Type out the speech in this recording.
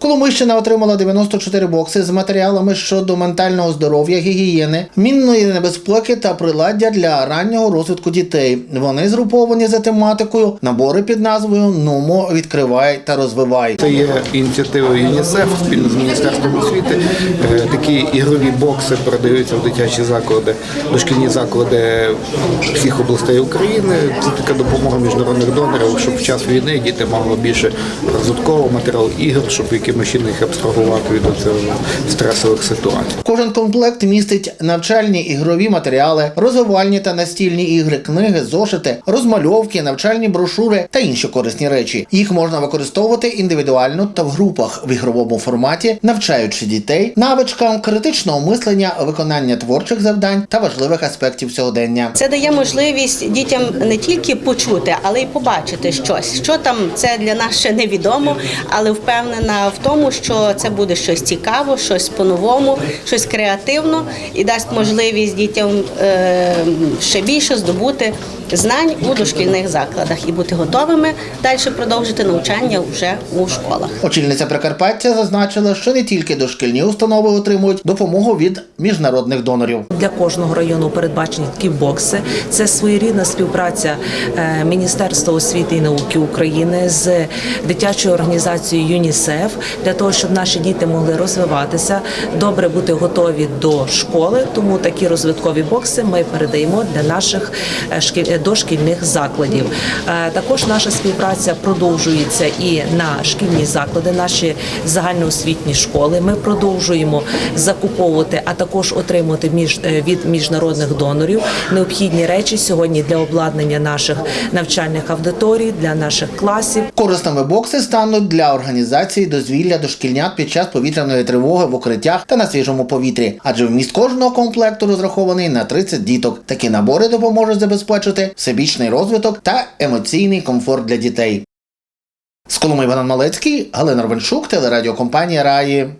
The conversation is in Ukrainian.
Коломийщина отримала 94 бокси з матеріалами щодо ментального здоров'я, гігієни, мінної небезпеки та приладдя для раннього розвитку дітей. Вони згруповані за тематикою набори під назвою Нумо відкривай та розвивай. Це є ініціатива ЮНІСЕФ спільно з Міністерством освіти. Е, Такі ігрові бокси передаються в дитячі заклади, дошкільні заклади всіх областей України. Це така допомога міжнародних донорів, щоб в час війни діти мали більше розвиткового матеріалу ігор, щоб якимось чином їх абстрагувати від цього стресових ситуацій. Кожен комплект містить навчальні ігрові матеріали, розвивальні та настільні ігри, книги, зошити, розмальовки, навчальні брошури та інші корисні речі. Їх можна використовувати індивідуально та в групах в ігровому форматі, навчаючи дітей навичкам критичного мислення, виконання творчих завдань та важливих аспектів сьогодення. Це дає можливість дітям не тільки почути, але й побачити щось. Що там це для нас ще невідомо, але впевнена в тому, що це буде щось цікаво, щось по-новому, щось креативно і дасть можливість дітям е, ще більше здобути знань у дошкільних закладах і бути готовими далі продовжити навчання вже у школах. Очільниця Прикарпаття зазначила, що не тільки дошкільні установи отримують допомогу від міжнародних донорів. Для кожного району передбачені такі бокси. Це своєрідна співпраця е, Міністерства освіти і науки України з дитячою організацією ЮНІСЕФ для того, щоб наші діти могли розвиватися, добре бути готові до школи. Тому такі розвиткові бокси ми передаємо для наших е, е, дошкільних закладів. Е, Також наша співпраця продовжується і на шкільні заклади, наші загальноосвітні школи. Ми продовжуємо закуповувати, а також отримувати між від міжнародних донорів необхідні речі сьогодні для обладнання наших навчальних аудиторій, для наших класів. Корисними бокси стануть для організації дозвілля дошкільнят під час повітряної тривоги в укриттях та на свіжому повітрі, адже вміст кожного комплекту розрахований на 30 діток. Такі набори допоможуть забезпечити всебічний розвиток та емоційний комфорт для дітей. З Коломи Іван Малецький, Галина Рвеншук, телерадіокомпанія Раї.